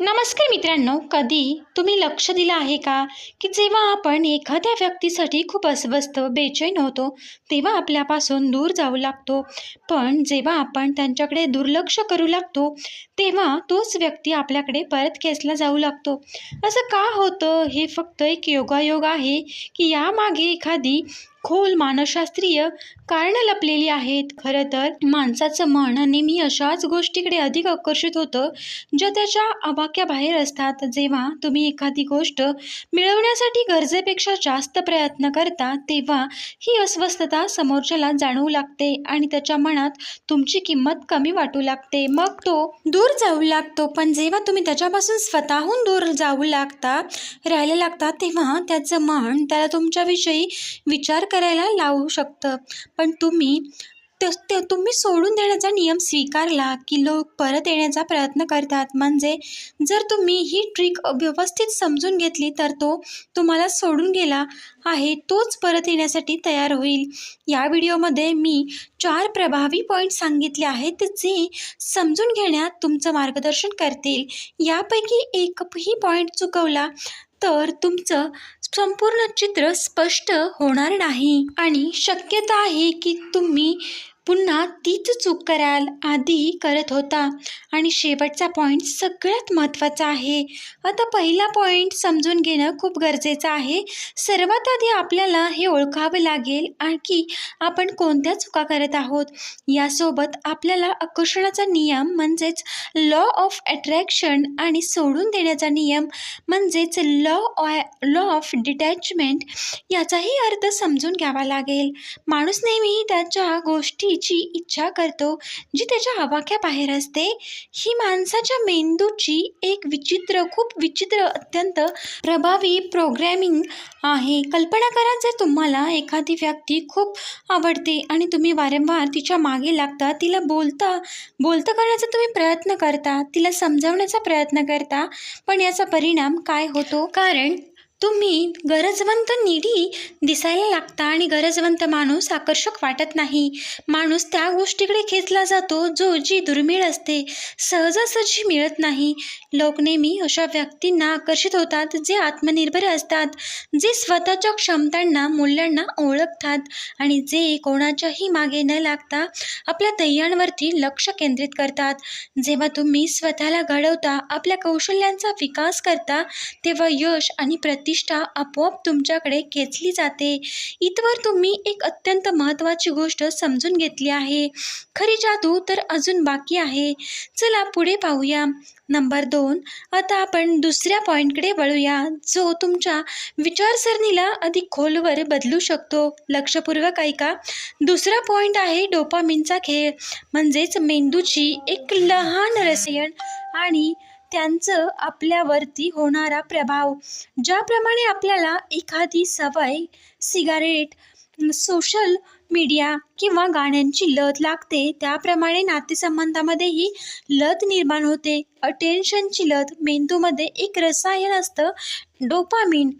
नमस्कार मित्रांनो कधी तुम्ही लक्ष दिलं आहे का की जेव्हा आपण एखाद्या व्यक्तीसाठी खूप अस्वस्थ बेचैन होतो तेव्हा आपल्यापासून दूर जाऊ लागतो. पण जेव्हा आपण त्यांच्याकडे दुर्लक्ष करू लागतो तेव्हा तोच व्यक्ती आपल्याकडे परत खेचला जाऊ लागतो. असं का होतं? हे फक्त एक योगायोग आहे की यामागे एखादी खोल मानसशास्त्रीय कारणं लपलेली आहेत. खरं तर माणसाचं मन नेहमी अशाच गोष्टीकडे अधिक आकर्षित होतं ज्या त्याच्या आवाक्याबाहेर असतात. जेव्हा तुम्ही एखादी गोष्ट मिळवण्यासाठी गरजेपेक्षा जास्त प्रयत्न करता तेव्हा ही अस्वस्थता समोरच्याला जाणवू लागते आणि त्याच्या मनात तुमची किंमत कमी वाटू लागते. मग तो दूर दूर जाऊ लागतो. पण जेव्हा तुम्ही त्याच्यापासून स्वतःहून दूर जाऊ लागता राहायला लागता तेव्हा त्याचं मन त्याला तुमच्याविषयी विचार करायला लावू शकतं. पण तुम्ही ते तुम्ही सोडून देण्याचा नियम स्वीकारला की लोक परत येण्याचा प्रयत्न करतात. म्हणजे जर तुम्ही ही ट्रिक व्यवस्थित समजून घेतली तर तो तुम्हाला सोडून गेला आहे तोच परत येण्यासाठी तयार होईल. या व्हिडिओमध्ये मी चार प्रभावी पॉईंट सांगितले आहेत जे समजून घेण्यात तुमचं मार्गदर्शन करतील. यापैकी एकही पॉईंट चुकवला तर तुमचं संपूर्ण चित्र स्पष्ट होणार नाही आणि शक्यता आहे की तुम्ही पुन्हा तीच चूक कराल आधी करत होता. आणि शेवटचा पॉईंट सगळ्यात महत्त्वाचा आहे. आता पहिला पॉईंट समजून घेणं खूप गरजेचं आहे. सर्वात आधी आपल्याला हे ओळखावं लागेल की आपण कोणत्या चुका करत आहोत. यासोबत आपल्याला आकर्षणाचा नियम म्हणजेच लॉ ऑफ अट्रॅक्शन आणि सोडून देण्याचा नियम म्हणजेच लॉ लॉ ऑफ डिटॅचमेंट याचाही अर्थ समजून घ्यावा लागेल. माणूस नेहमी त्याच्या गोष्टी गोष्टीची इच्छा करतो जी त्याच्या आवाक्याबाहेर असते ही माणसाच्या मेंदूची एक विचित्र खूप विचित्र अत्यंत प्रभावी प्रोग्रॅमिंग आहे. कल्पना करा जर तुम्हाला एखादी व्यक्ती खूप आवडते आणि तुम्ही वारंवार तिच्यामागे लागता तिला बोलता बोलतं करण्याचा तुम्ही प्रयत्न करता तिला समजावण्याचा प्रयत्न करता पण याचा परिणाम काय होतो? कारण तुम्ही गरजवंत निधी दिसायला लागता आणि गरजवंत माणूस आकर्षक वाटत नाही. माणूस त्या गोष्टीकडे खेचला जातो जो जी दुर्मिळ असते सहजासहजी मिळत नाही. लोक नेहमी अशा व्यक्तींना आकर्षित होतात जे आत्मनिर्भर असतात जे स्वतःच्या क्षमतांना मूल्यांना ओळखतात आणि जे कोणाच्याही मागे न लागता आपल्या ध्येयांवरती लक्ष केंद्रित करतात. जेव्हा तुम्ही स्वतःला घडवता आपल्या कौशल्यांचा विकास करता तेव्हा यश आणि प्रतिष्ठा आपोआप तुमच्याकडे खेचली जाते. इथवर तुम्ही एक अत्यंत महत्त्वाची गोष्ट समजून घेतली आहे. खरी जादू तर अजून बाकी आहे. चला पुढे पाहूया. नंबर दोन. आता आपण दुसऱ्या पॉईंटकडे वळूया जो तुमच्या विचारसरणीला अधिक खोलवर बदलू शकतो. लक्षपूर्वक ऐका. दुसरा पॉईंट आहे डोपामिनचा खेळ म्हणजेच मेंदूची एक लहान रसायन आणि त्यांचं आपल्यावरती होणारा प्रभाव. ज्याप्रमाणे आपल्याला एखादी सवय सिगारेट सोशल मीडिया किंवा गाण्यांची लत लागते त्याप्रमाणे नातेसंबंधामध्येही लत निर्माण होते. अटेन्शनची लत मेंदूमध्ये एक रसायन असतं डोपामिन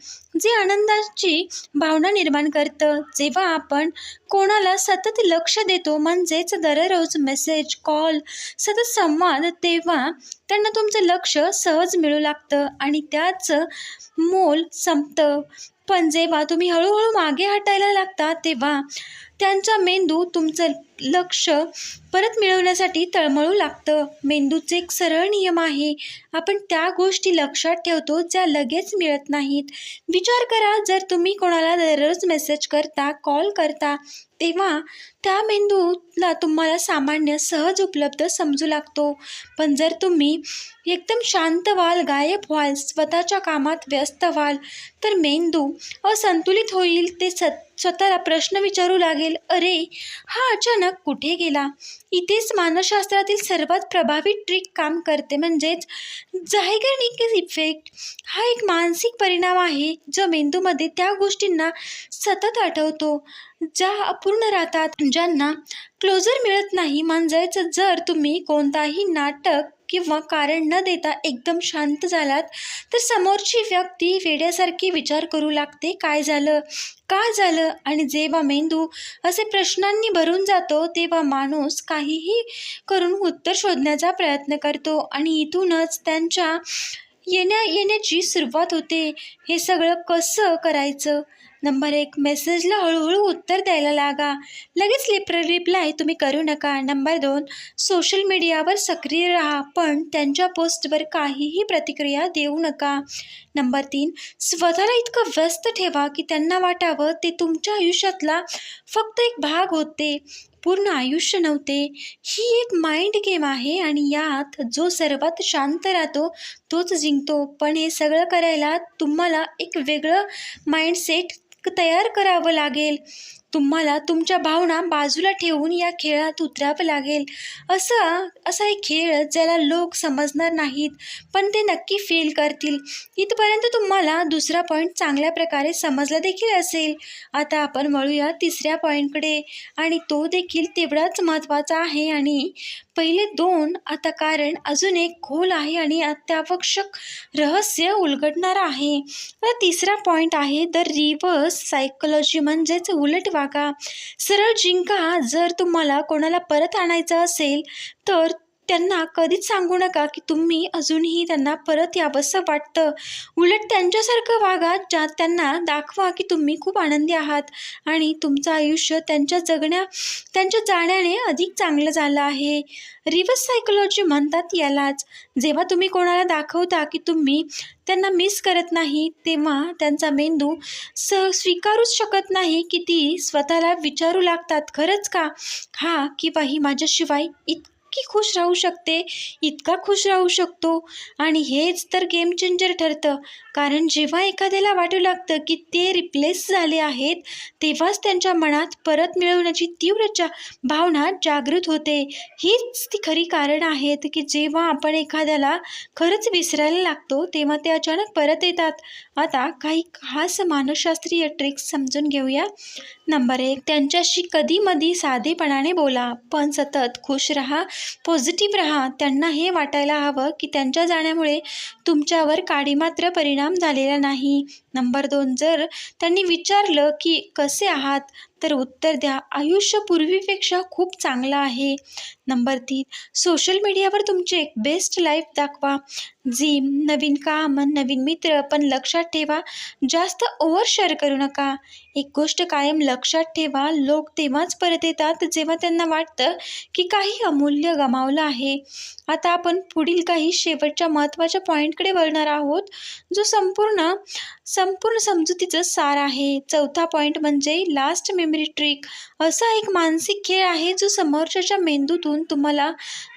जे आनंदाची भावना निर्माण करतं. जेव्हा आपण कोणाला सतत लक्ष देतो म्हणजेच दररोज मेसेज कॉल सतत संवाद तेव्हा त्यांना तुमचं लक्ष सहज मिळू लागतं आणि त्याचं मोल संपतं. पण जेव्हा तुम्ही हळूहळू मागे हटायला लागता तेव्हा त्यांचा मेंदू तुमचं लक्ष परत मिळवण्यासाठी तळमळू लागतं. मेंदूचे एक सरळ नियम आहे. आपण त्या गोष्टी लक्षात ठेवतो ज्या लगेच मिळत नाहीत. विचार करा जर तुम्ही कोणाला दररोज मेसेज करता कॉल करता तेव्हा त्या मेंदूला तुम्हाला सामान्य सहज उपलब्ध समजू लागतो. पण जर तुम्ही एकदम शांत व्हाल गायब व्हाल स्वतःच्या कामात व्यस्त व्हाल. तर मेंदू असंतुलित होईल ते सत स्वतःला प्रश्न विचारू लागेल अरे हा अचानक कुठे गेला? इथेच मानसशास्त्रातील सर्वात प्रभावी ट्रिक काम करते म्हणजेच झायगर्निक इफेक्ट हा एक मानसिक परिणाम आहे जो मेंदूमध्ये त्या गोष्टींना सतत आठवतो ज्या अपूर्ण राहतात. ज्यांना क्लोजर मिळत नाही म्हणजेच जर तुम्ही कोणताही नाटक किंवा कारण न देता एकदम शांत झालात तर समोरची व्यक्ती वेड्यासारखी विचार करू लागते काय झालं? का झालं? आणि जेव्हा मेंदू असे प्रश्नांनी भरून जातो तेव्हा माणूस काहीही करून उत्तर शोधण्याचा प्रयत्न करतो आणि इथूनच त्यांच्या येण्या येण्याची सुरुवात होते. हे सगळं कसं करायचं? नंबर एक मेसेजला हळूहळू उत्तर द्यायला लागा. लगेच लिप रिप्लाय तुम्ही करू नका. नंबर दोन सोशल मीडियावर सक्रिय राहा पण त्यांच्या पोस्टवर काहीही प्रतिक्रिया देऊ नका. नंबर तीन स्वतःला इतकं व्यस्त ठेवा की त्यांना वाटावं ते तुमच्या आयुष्यातला फक्त एक भाग होते. पूर्ण आयुष्य नव्हते. ही एक माइंड गेम आहे आणि यात जो सर्वात शांत राहतो तोच जिंकतो. पण हे सगळं करायला तुम्हाला एक वेगळं माइंडसेट तयार करावं लागेल. तुम्हाला तुमच्या भावना बाजूला ठेवून या खेळात उतरावं लागेल. असं असा एक खेळ ज्याला लोक समजणार नाहीत पण ते नक्की फील करतील. इथपर्यंत तुम्हाला दुसरा पॉईंट चांगल्या प्रकारे समजला देखील असेल. आता आपण वळूया तिसऱ्या पॉईंटकडे आणि तो देखील तेवढाच महत्त्वाचा आहे आणि पहिले दोन आता कारण अजून एक खोल आहे आणि अत्यावश्यक रहस्य उलगडणार आहे. तिसरा पॉईंट आहे द रिव्हर्स सायकोलॉजी म्हणजेच उलट वागा सरळ जिंका जर तुम्हाला कोणाला परत आणायचं असेल तर त्यांना कधीच सांगू नका की तुम्ही अजूनही त्यांना परत यावंसं वाटतं. उलट त्यांच्यासारखं वागा ज्यात त्यांना दाखवा की तुम्ही खूप आनंदी आहात आणि तुमचं आयुष्य त्यांच्या जगण्या त्यांच्या जाण्याने अधिक चांगलं झालं आहे. रिव्हर्स सायकोलॉजी म्हणतात यालाच. जेव्हा तुम्ही कोणाला दाखवता की तुम्ही त्यांना मिस करत नाही तेव्हा त्यांचा मेंदू स स्वीकारूच शकत नाही की ती स्वतःला विचारू लागतात. खरंच का? हा किंवा ही माझ्याशिवाय इत इतकी खुश राहू शकते इतका खुश राहू शकतो. आणि हेच तर गेम चेंजर ठरतं. कारण जेव्हा एखाद्याला वाटू लागतं की ते रिप्लेस झाले आहेत तेव्हाच त्यांच्या मनात परत मिळवण्याची तीव्र भावना जागृत होते. हीच ती खरी कारण आहेत की जेव्हा आपण एखाद्याला खरंच विसरायला लागतो तेव्हा ते अचानक परत येतात. आता काही खास मानसशास्त्रीय ट्रिक्स समजून घेऊया. नंबर एक त्यांच्याशी कधीमधी साधेपणाने बोला. पण सतत खुश राहा. पॉझिटिव्ह राहा. त्यांना हे वाटायला हवं की त्यांच्या जाण्यामुळे तुमच्यावर काडीमात्र परिणाम झालेला नाही. नंबर दोन जर त्यांनी विचारलं की कसे आहात? तर उत्तर द्या. आयुष्य पूर्वीपेक्षा खूप चांगलं आहे. नंबर तीन सोशल मीडियावर तुमचे एक बेस्ट लाईफ दाखवा. जिम नवीन काम नवीन मित्र पण लक्षात ठेवा. जास्त ओव्हर शेअर करू नका. एक गोष्ट कायम लक्षात ठेवा. लोक तेव्हाच परत येतात जेव्हा त्यांना वाटतं की काही अमूल्य गमावलं आहे. आता आपण पुढील काही शेवटच्या महत्त्वाच्या पॉईंटकडे वळणार आहोत जो संपूर्ण संपूर्ण समजुतीचं सार आहे. चौथा पॉईंट म्हणजे लास्ट मेमरी ट्रिक असा एक मानसिक खेळ आहे जो समोरच्याच्या मेंदूतून तुम्हाला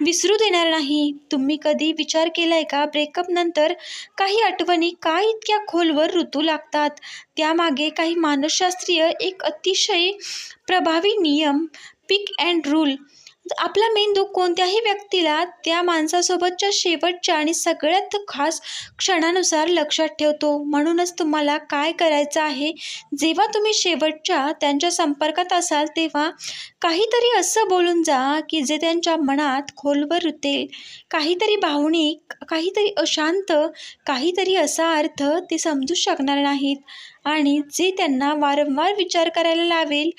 विसरू देणार नाही. तुम्ही कधी विचार केला आहे का? ब्रेकअप नंतर काही आठवणी का इतक्या खोलवर ऋतू लागतात? त्यामागे काही मानसशास्त्रीय एक अतिशय प्रभावी नियम पिक अँड रूल आपला मेंदू कोणत्याही व्यक्तीला त्या माणसासोबतच्या शेवटच्या आणि सगळ्यात खास क्षणानुसार लक्षात ठेवतो. म्हणूनच तुम्हाला काय करायचं आहे? जेव्हा तुम्ही शेवटच्या त्यांच्या संपर्कात असाल तेव्हा काहीतरी असं बोलून जा की जे त्यांच्या मनात खोलवर रुतेल काहीतरी भावनिक काहीतरी अशांत काहीतरी असा अर्थ ते समजू शकणार नाहीत. आणि जे त्यांना वारंवार विचार करायला लावेल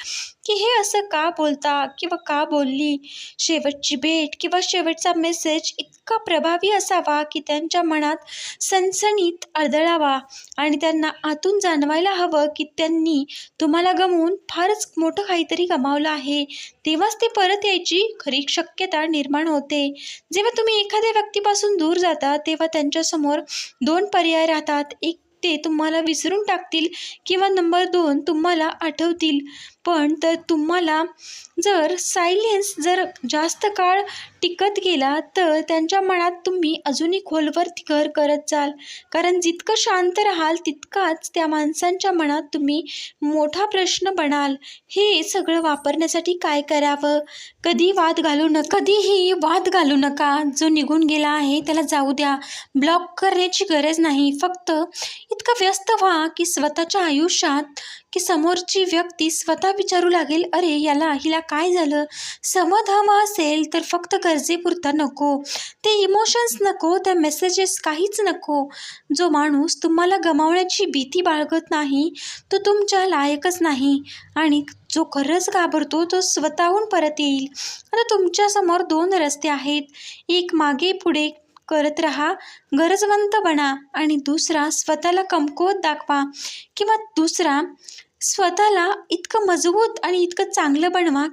की हे असं का बोलता किंवा का बोलली? शेवटची भेट किंवा शेवटचा मेसेज इतका प्रभावी असावा की त्यांच्या मनात सणसणीत आदळावा आणि त्यांना आतून जाणवायला हवं की त्यांनी तुम्हाला गमवून फारच मोठं काहीतरी गमावलं आहे. तेव्हाच ते परत यायची खरी शक्यता निर्माण होते. जेव्हा तुम्ही एखाद्या व्यक्तीपासून दूर जाता तेव्हा त्यांच्यासमोर दोन पर्याय राहतात. एक ते तुम्हाला विसरून टाकतील किंवा नंबर दोन तुम्हाला आठवतील. पण तर तुम्हाला जर सायलेन्स जर जास्त काळ टिकत गेला तर त्यांच्या मनात तुम्ही अजूनही खोलवर घर करत जाल. कारण जितकं शांत राहाल तितकाच त्या माणसांच्या मनात तुम्ही मोठा प्रश्न बनाल. हे सगळं वापरण्यासाठी काय करावं? कधी वाद घालू नका कधीही वाद घालू नका. जो निघून गेला आहे त्याला जाऊ द्या. ब्लॉक करण्याची गरज नाही. फक्त इतकं व्यस्त व्हा की स्वतःच्या आयुष्यात की समोरची व्यक्ती स्वतः विचारू लागेल अरे याला हिला काय झालं? समधम असेल तर फक्त गरजेपुरता नको. ते इमोशन्स नको त्या मेसेजेस काहीच नको. जो माणूस तुम्हाला गमावण्याची भीती बाळगत नाही तो तुमच्या लायकच नाही. आणि जो खरंच घाबरतो तो स्वतःहून परत येईल. आता तुमच्यासमोर दोन रस्ते आहेत. एक मागे पुढे करत राहा गरजवंत बना आणि दुसरा स्वतःला कमकुवत दाखवा किंवा दुसरा स्वतःला इतकं मजबूत आणि इतकं चांगलं बनवा